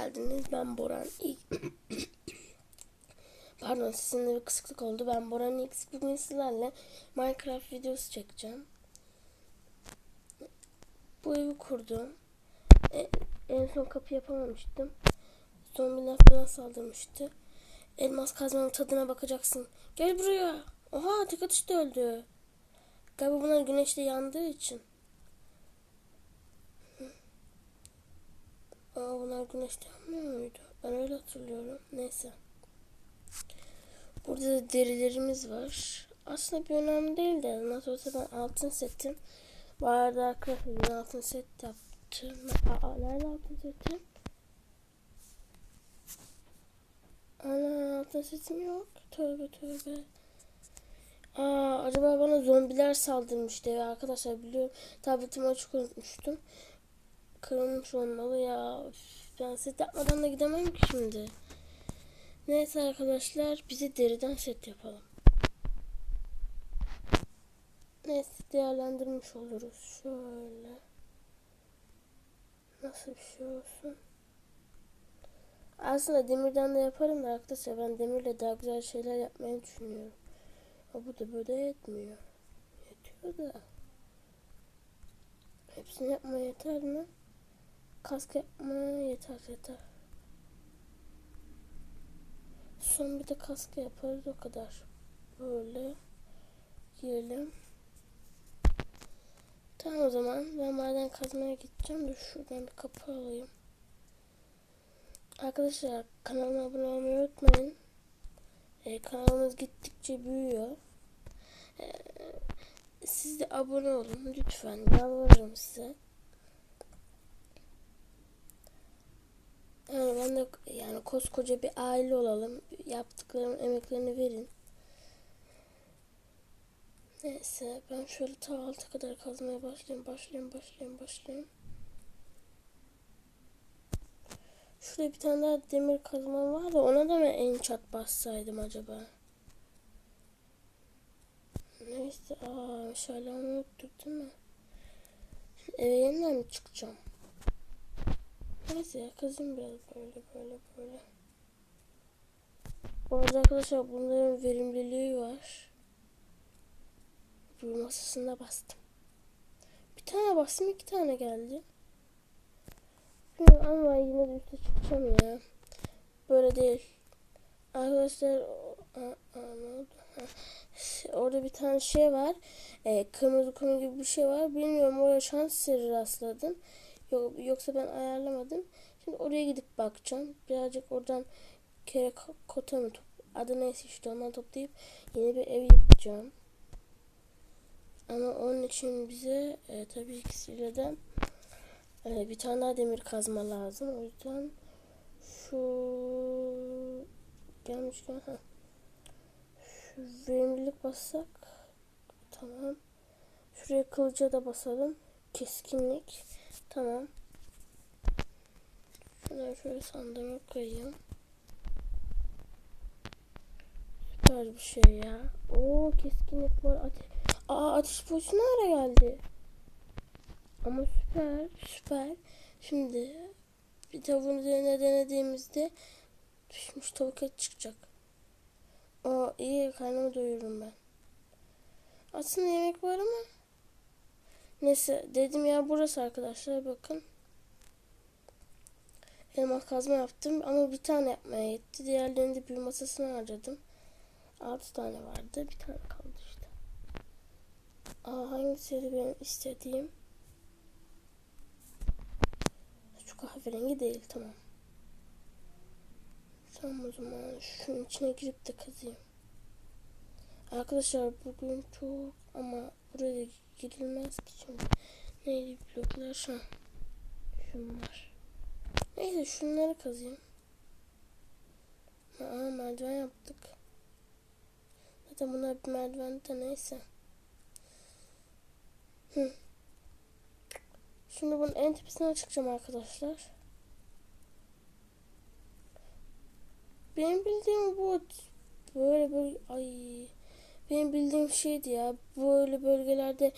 geldiniz. Ben Boran. İlk... Pardon sizinle bir kısıklık oldu. Ben Boran X. Bugün sizlerle Minecraft videosu çekeceğim. Bu evi kurdum. E, en son kapı yapamamıştım. Zombiler falan saldırmıştı. Elmas kazmanın tadına bakacaksın. Gel buraya. Oha tek atışta öldü. Galiba bunlar güneşte yandığı için. Aa bunlar güneşte yanmıyor muydu? Ben öyle hatırlıyorum. Neyse. Burada da derilerimiz var. Aslında bir önemli değil de nasıl olsa ben altın setim. Arada arkadaşlar altın set yaptım. Aa nerede altın setim? Ana altın setim yok. Tövbe tövbe. Aa acaba bana zombiler saldırmıştı ya arkadaşlar biliyorum. Tabletimi açık unutmuştum. Kırılmış olmalı ya. Üf, Ben set yapmadan da gidemem ki şimdi. Neyse arkadaşlar bize deriden set yapalım. Neyse değerlendirmiş oluruz. Şöyle. Nasıl bir şey olsun? Aslında demirden de yaparım da arkadaşlar ben demirle daha güzel şeyler yapmayı düşünüyorum. Ama bu da böyle yetmiyor. Yetiyor da. Hepsini yapmaya yeter mi? Kask yapmaya yeter yeter. Son bir de kask yaparız o kadar. Böyle giyelim. Tamam o zaman ben maden kazmaya gideceğim de şuradan bir kapı alayım. Arkadaşlar kanalıma abone olmayı unutmayın. Ee, kanalımız gittikçe büyüyor. Ee, siz de abone olun lütfen. Yalvarırım size. Yani ben de yani koskoca bir aile olalım. Yaptıklarım emeklerini verin. Neyse ben şöyle ta alta kadar kazmaya başlayayım, başlayayım, başlayayım, başlayayım. Şurada bir tane daha demir kazmam var da ona da mı en çat bassaydım acaba? Neyse aa şöyle unuttuk değil mi? Şimdi eve yeniden mi çıkacağım? Neyse ya kızım biraz böyle böyle böyle. Bu arada arkadaşlar bunların verimliliği var. Bir masasında bastım. Bir tane bastım iki tane geldi. Bilmiyorum ama yine de üste çıkacağım ya. Böyle değil. Arkadaşlar? Ha. Orada bir tane şey var. Ee, kırmızı kum gibi bir şey var. Bilmiyorum oraya şans eseri rastladım. Yok, yoksa ben ayarlamadım. Şimdi oraya gidip bakacağım. Birazcık oradan kere kota mı adı neyse işte ondan toplayıp yeni bir ev yapacağım. Ama onun için bize e, tabii ki de e, bir tane daha demir kazma lazım. O yüzden şu gelmişken ha. Şu verimlilik bassak tamam. Şuraya kılıca da basalım. Keskinlik. Tamam. Şunları şöyle sandığıma koyayım. Süper bir şey ya. Oo keskinlik var. Ate Aa ateş boyutu nereye geldi? Ama süper süper. Şimdi bir tavuğun üzerine denediğimizde pişmiş tavuk et çıkacak. Aa iyi karnımı doyururum ben. Aslında yemek var ama Neyse dedim ya burası arkadaşlar bakın. Elmas kazma yaptım ama bir tane yapmaya yetti. Diğerlerini de bir masasına harcadım. 6 tane vardı. Bir tane kaldı işte. Aa hangisiydi benim istediğim? Şu kahverengi değil tamam. Tamam o zaman şunun içine girip de kazıyım. Arkadaşlar bugün çok ama buraya girilmez ki şimdi. Neydi bloklar şu an. Şunlar. Neyse şunları kazıyım. Aa merdiven yaptık. Zaten bunlar bir merdiven de neyse. Hı. Şimdi bunun en tepesine çıkacağım arkadaşlar. Benim bildiğim bu böyle böyle ay benim bildiğim şeydi ya böyle bölgelerde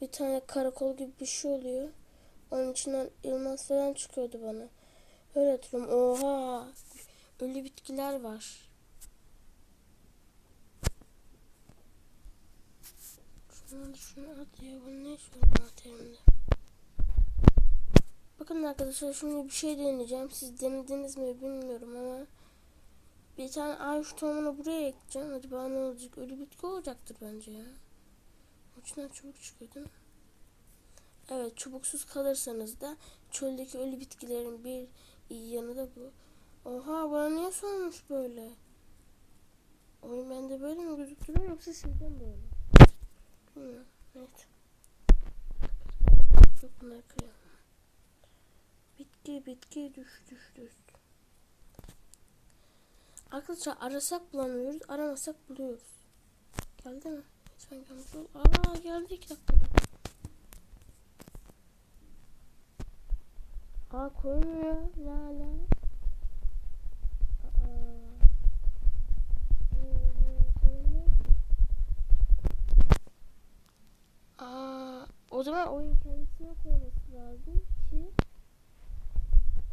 bir tane karakol gibi bir şey oluyor. Onun içinden elmas falan çıkıyordu bana. Öyle hatırlıyorum. Oha. Ölü bitkiler var. Şunu şunu at ya. Bu ne şu materyalinde? Bakın arkadaşlar şimdi bir şey deneyeceğim. Siz denediniz mi bilmiyorum ama bir tane ağaç tohumunu buraya ekeceğim. Acaba ne olacak? Ölü bitki olacaktır bence ya. Uçundan çubuk çıkıyor değil mi? Evet çubuksuz kalırsanız da çöldeki ölü bitkilerin bir iyi yanı da bu. Oha bana niye sormuş böyle? Oyun bende böyle mi gözüktürüyor yoksa sizden böyle? Bilmiyorum. Evet. Yok bunları kıyamam. Bitki bitki düş düş düş. Arkadaşlar arasak bulamıyoruz, aramasak buluyoruz. Geldi mi? Lütfen gelmiş. Aa geldi iki dakikada. Aa koymuyor. La la. Aa, o zaman oyun kendisine koyması lazım ki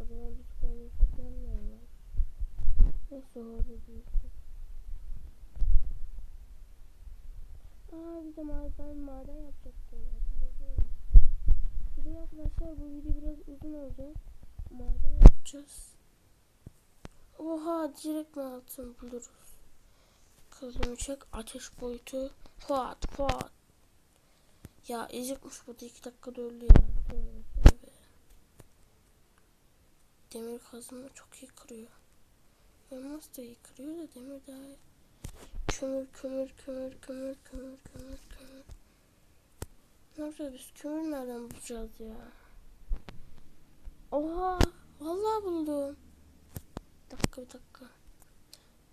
o zaman biz koymayı planlayalım. Orada değilsin. Aa bir de maden maden yapacaktım. Şimdi arkadaşlar bu video biraz uzun olacak. Maden yapacağız. Oha direkt mi altın buluruz? Çek ateş boyutu. Fuat fuat. Ya ezikmiş bu da iki dakikada öldü ya. Demir kazma çok iyi kırıyor. Elmas da iyi kırıyor da demir daha. Kömür kömür kömür kömür kömür kömür kömür. Ne yapacağız biz? Kömür nereden bulacağız ya? Oha! Vallahi buldum. Bir dakika bir dakika.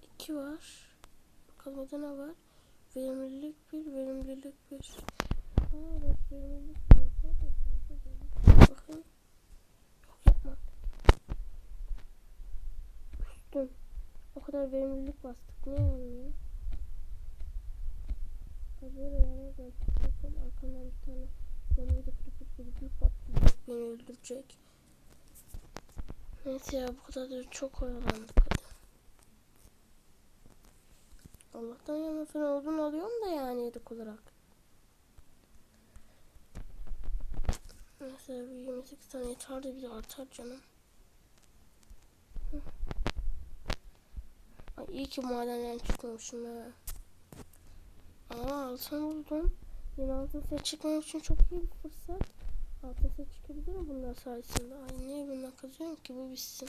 İki var. Bakalım orada ne var? Verimlilik bir, verimlilik bir. Evet verimlilik bir yapar da fazla değil. Bakın. Yok yapma. Üstüm. O kadar verimlilik bastık. Niye olmuyor? Ya böyle yana gel. Bakın arkamdan bir tane canımı da kırıp böyle büyük patlayacak. Beni öldürecek. Neyse ya bu kadar da çok oyalandık hadi. Allah'tan yanmasın olduğunu alıyorum da yani yedek olarak. Mesela bir 28 tane yeter bir artar canım. Hı. Ay iyi ki madenden çıkmamışım ha. Aa altın buldum. Yine altın set çıkmam için çok iyi bir fırsat. Altın set çıkabilir mi bunlar sayesinde? Ay niye bundan kazıyorum ki bu bitsin.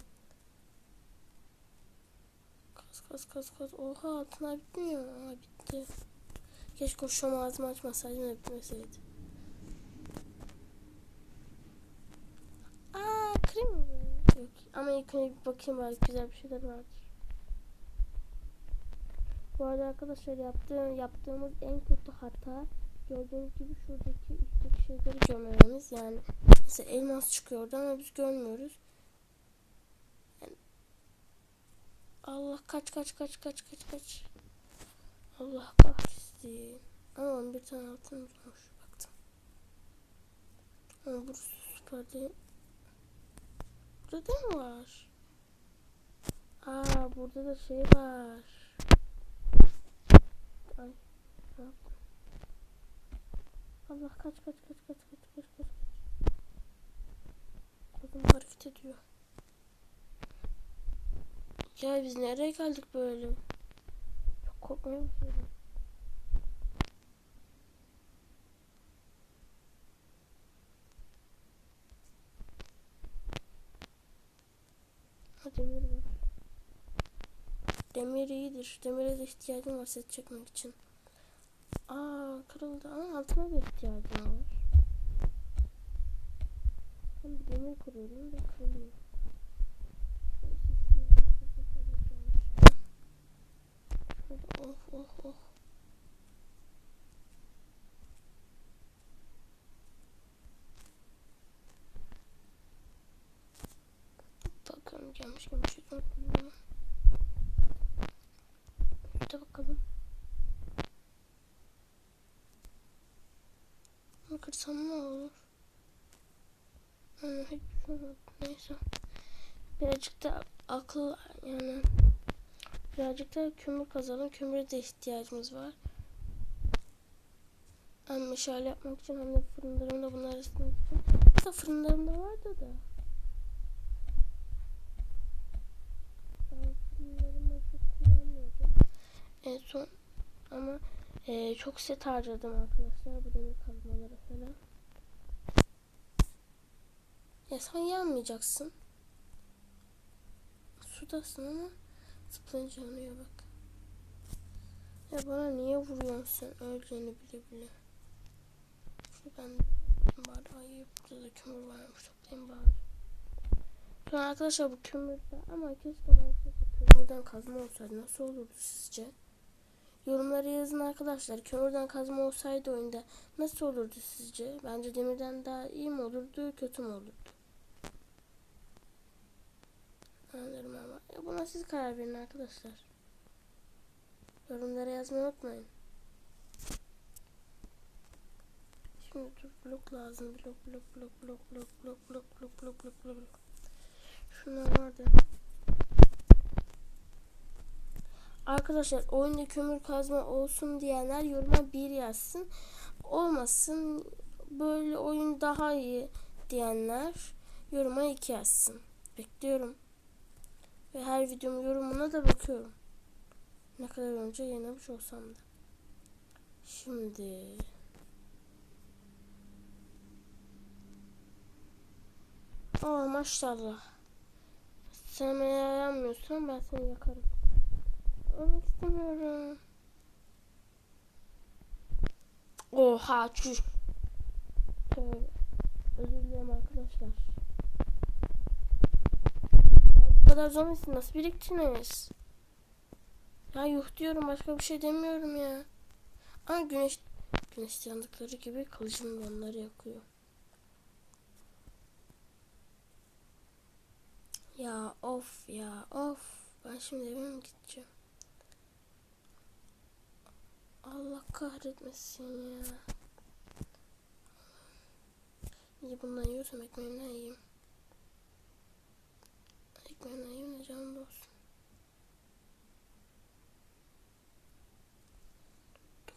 Kaz kaz kaz kaz. Oha altınlar bitmiyor. Aa bitti. Keşke şam ağzımı açmasaydım da bitmeseydi. Aa kırayım mı? Yok. Ama ilk önce bir bakayım belki güzel bir şeyler vardır. Bu arada arkadaşlar yaptığım, yaptığımız en kötü hata gördüğünüz gibi şuradaki üstteki şeyleri görmememiz. Yani mesela elmas çıkıyor orada ama biz görmüyoruz. Yani, Allah kaç kaç kaç kaç kaç kaç. Allah kahretsin. Ama bir tane altın bulmuş baktım. Ama burası süper değil. Burada da mı var? Aa burada da şey var. Ay. Allah kaç kaç kaç kaç kaç kaç kaç. Kadın hareket ediyor. Ya biz nereye geldik böyle? Çok korkmaya başladım. Ha demir var. Demir iyidir. Demire de ihtiyacım var set çekmek için. Aa kırıldı ama altına da ihtiyacım var. Ben bir demir kuruyorum ve kırılıyor. Neyse, şunu yapacağım. Şöyle, Oh oh oh. Bakalım gelmiş gelmiş. unutmayayım. De bakalım. Kırsam ne olur? Ha, hiç düşünmedim. Neyse. birazcık da akıl yani birazcık da kömür kazalım. Kömüre de ihtiyacımız var. Hem meşale yapmak için hem de fırınlarımda bunları ısıtmak için. Aslında fırınlarımda vardı da. Ben fırınlarımı çok kullanmıyordum. En son ama e, çok set harcadım arkadaşlar bu demir kazmalara falan. Ya sen yanmayacaksın. Sudasın ama zıplayınca yanıyor bak. Ya bana niye vuruyorsun sen öleceğini bile bile. Ben bari ay burada da kömür varmış toplayayım bari. An arkadaşlar bu kömürde ama keşke Minecraft'ta kömürden kazma olsaydı nasıl olurdu sizce? Yorumlara yazın arkadaşlar. Kömürden kazma olsaydı oyunda nasıl olurdu sizce? Bence demirden daha iyi mi olurdu, kötü mü olurdu? Anlarım ama. Ya buna siz karar verin arkadaşlar. Yorumlara yazmayı unutmayın. Şimdi dur blok lazım. Blok blok blok blok blok blok blok blok blok blok blok. Şunlar vardı. Arkadaşlar oyunda kömür kazma olsun diyenler yoruma bir yazsın. Olmasın böyle oyun daha iyi diyenler yoruma iki yazsın. Bekliyorum. Ve her videomun yorumuna da bakıyorum. Ne kadar önce yayınlamış olsam da. Şimdi Aa maşallah. Sen beni yanmıyorsun ben seni yakarım. Ölmek istemiyorum. Oha çüş. Tövbe. Özür dilerim arkadaşlar. Ya bu kadar zombisi nasıl biriktiniz? Ya yuh diyorum başka bir şey demiyorum ya. Ama güneş güneş yandıkları gibi kılıcım onları yakıyor. Ya of ya of. Ben şimdi eve mi gideceğim? Allah kahretmesin ya. İyi bundan yiyorsam ekmeğimden yiyeyim. Ekmeğimden yiyeyim de canım olsun.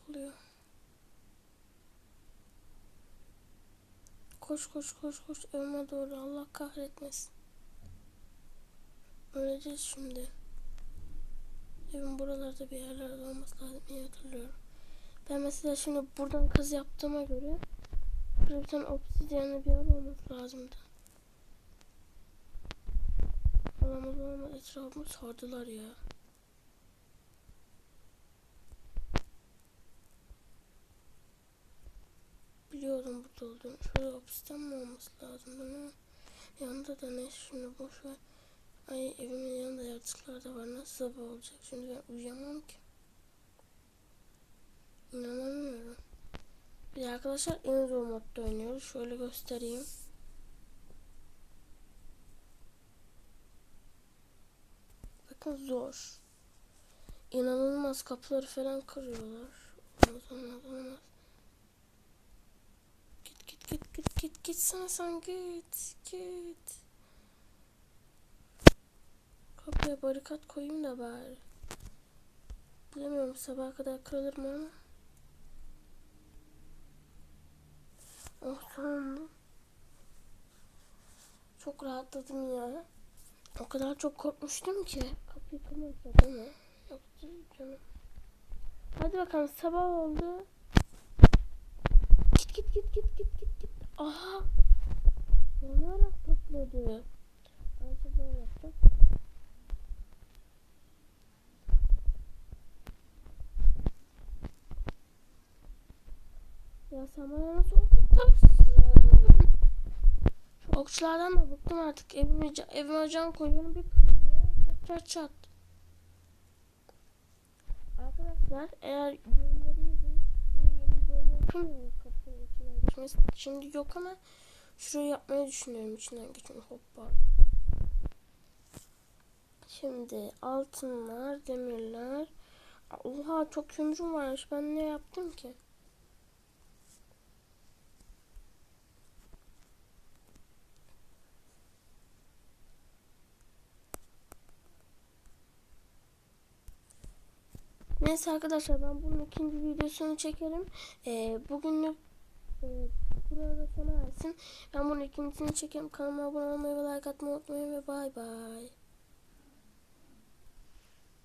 Doluyor. Koş koş koş koş evime doğru Allah kahretmesin. Öleceğiz şimdi. Evin buralarda bir yerlerde olması lazım. İyi hatırlıyorum. Ben mesela şimdi buradan kaz yaptığıma göre burada bir bir yer olması lazımdı. Olamaz olamaz etrafımı sardılar ya. Biliyordum burada olduğunu. Şöyle obsidyen mi olması lazım mi? Yanında da ne şimdi boş ver. Ay evimin yanında yaratıklar da var. Nasıl sabah olacak? Şimdi ben uyuyamam ki. İnanamıyorum. De arkadaşlar en modda oynuyoruz. Şöyle göstereyim. Bakın zor. İnanılmaz kapıları falan kırıyorlar. Olmaz olmaz olmaz. Git git git git git git sana sen git git. Kapıya barikat koyayım da bari. Bilemiyorum sabaha kadar kırılır mı ama. Oh sonunda. Çok rahatladım ya. O kadar çok korkmuştum ki. Kapıyı kırmamışlar değil mi? Yoktu canım. Hadi bakalım sabah oldu. Git git git git git git git. Aha. Yanarak patladı. Acaba yapacak? Ya sen bana nasıl ok atarsın? Şu okçulardan da bıktım artık. Evime, evime can koyuyorum bir kırmıyor. Çat çat çat. Arkadaşlar eğer yorumları yeni bölüm yapamıyorum kapının içinden. Şimdi yok ama şurayı yapmayı düşünüyorum içinden geçmeyi. Hoppa. Şimdi altınlar, demirler. Oha çok kömürüm varmış. Ben ne yaptım ki? Neyse arkadaşlar ben bunun ikinci videosunu çekerim. Ee, bugünlük e, burada sona ersin. Ben bunun ikincisini çekerim. Kanalıma abone olmayı ve like atmayı unutmayın ve bay bay.